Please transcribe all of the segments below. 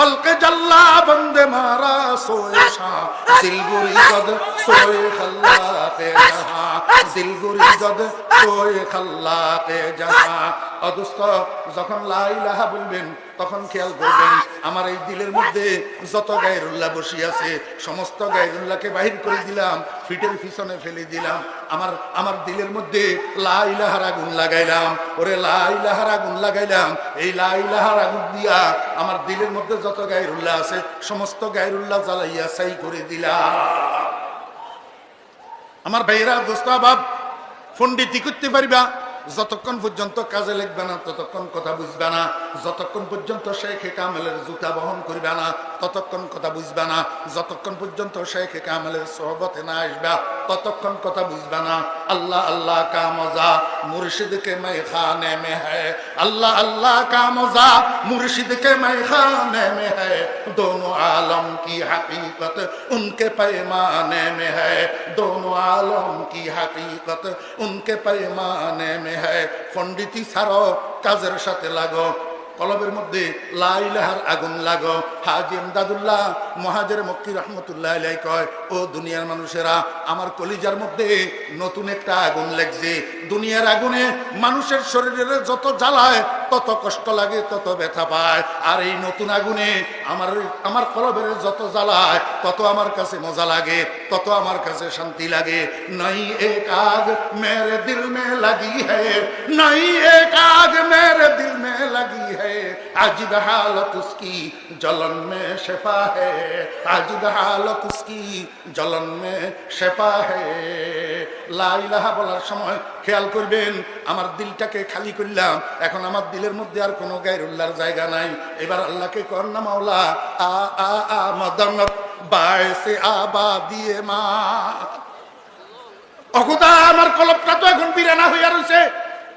খলকে জাল্লা বন্দে মারা সোয়ে শাহ। দিলগুরি গদ সোয়ে খাল্লা পে জাহা। দিলগুরি গদ সোয়ে খাল্লা পে জাহা। অদুস্ত যখন লা ইলাহা বলবেন, তখন খেয়াল করবেন, আমার এই দিলের মধ্যে যত গায়রুল্লাহ বসি আছে সমস্ত গায়রুল্লাহকে বাহির করে দিলাম। ফিটের পিছনে ফেলে দিলাম। আমার আমার দিলের মধ্যে লাইলাহার আগুন লাগাইলাম। ওরে লাইলাহার আগুন লাগাইলাম। এই লাইলাহার আগুন দিয়া আমার দিলের মধ্যে যত গায়রুল্লাহ আছে, সমস্ত গায়রুল্লাহ জ্বালাইয়া সাই করে দিলাম। আমার ভাইরা দোস্তাবাব ফন্ডিতি করতে পারিবা? যতক্ষণ পর্যন্ত কাজে লিখবে না ততক্ষণ কথা বুঝবে না যতক্ষণ পর্যন্ত শেখে কামেলের জুতা বহন করবে না ততক্ষণ কথা বুঝবে না যতক্ষণ পর্যন্ত শেখে কামেলের সহবতে না আসবে ততক্ষণ কথা বুঝবে না আল্লাহ আল্লাহ কা মজা মুর্শিদ के मैं खाने में है अल्लाह अल्लाह का मजा मुर्शिद के मैं खाने में है दोनों आलम की हकीकत उनके पैमाने में है दोनों आलम की हकीकत उनके पैमाने में হ্যায় পণ্ডিতি ছাড়ো কাজের সাথে লাগো। কলবের মধ্যে লাইলাহার আগুন লাগো। হাজি আমদাদুল্লাহ, মহাজের মক্কি রহমতুল্লাহ আলাই কয়, ও দুনিয়ার মানুষেরা, আমার কলিজার মধ্যে নতুন একটা আগুন লাগছে। দুনিয়ার আগুনে মানুষের শরীরের যত জ্বালায় তত কষ্ট লাগে, তত ব্যথা পায়। আর এই নতুন আগুনে আমার আমার কলবের যত জ্বালায়, তত আমার কাছে মজা লাগে, তত আমার কাছে শান্তি লাগে। নাই এক আগ মেরে দিল মে লাগি হ্যাঁ নাই এক আগ মেরে দিল মে লাগি হ্যাঁ আজিব হালত উসকি জলন মে শেফা হ্যাঁ আজিব হালত উসকি জলন মে শেফা হ্যাঁ লা ইলাহা বলার সময় খেয়াল করবেন, আমার দিলটাকে খালি করলাম, এখন আমার দিলের মধ্যে আর কোনো গায়ের উল্লার জায়গা নাই। এবার আল্লাহকে কর না মাওলা, আ বায়সে আবা দিয়ে মা। অকুদা, আমার কলপটা তো এখন বিরানা হইয়া রয়েছে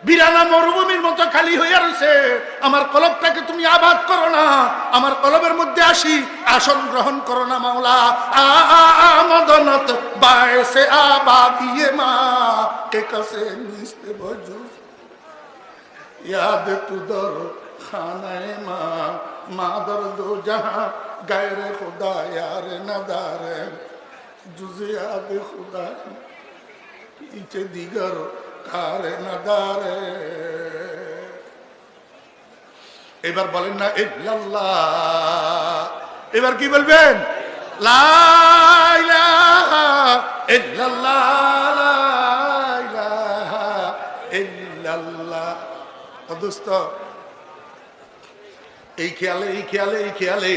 বিরানা মরুভূমির মতো খালি হয়ে আসছে আমার কলবটাকে তুমি আবাদ করো না। আমার কলবের মধ্যে আসি, আসন গ্রহণ করো না মাওলা। আমদনত বায়সে মা। কে খানায় মা। মাদর ইচে দিগর তারে না এবার বলেন না ইল্লাল্লাহ। এবার কি বলবেন? এই খেয়ালে এই খেয়ালে এই খেয়ালে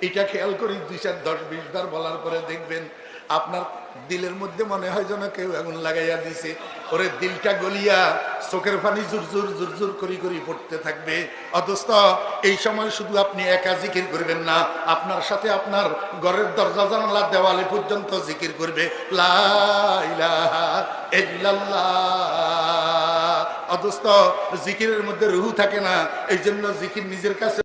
এটা খেয়াল করি দুই চার দশ বিশ বার বলার পরে দেখবেন আপনার দিলের মধ্যে মনে হয় যেন কেউ আগুন লাগাইয়া দিছে। ওরে দিলটা গলিয়া চোখের পানি জুরজুর জুরজুর করি করি পড়তে থাকবে। অথচ এই সময় শুধু আপনি একা জিকির করবেন না, আপনার সাথে আপনার ঘরের দরজা জানালা দেওয়ালে পর্যন্ত জিকির করবে। অথচ জিকিরের মধ্যে রুহু থাকে না এই জন্য জিকির নিজের কাছে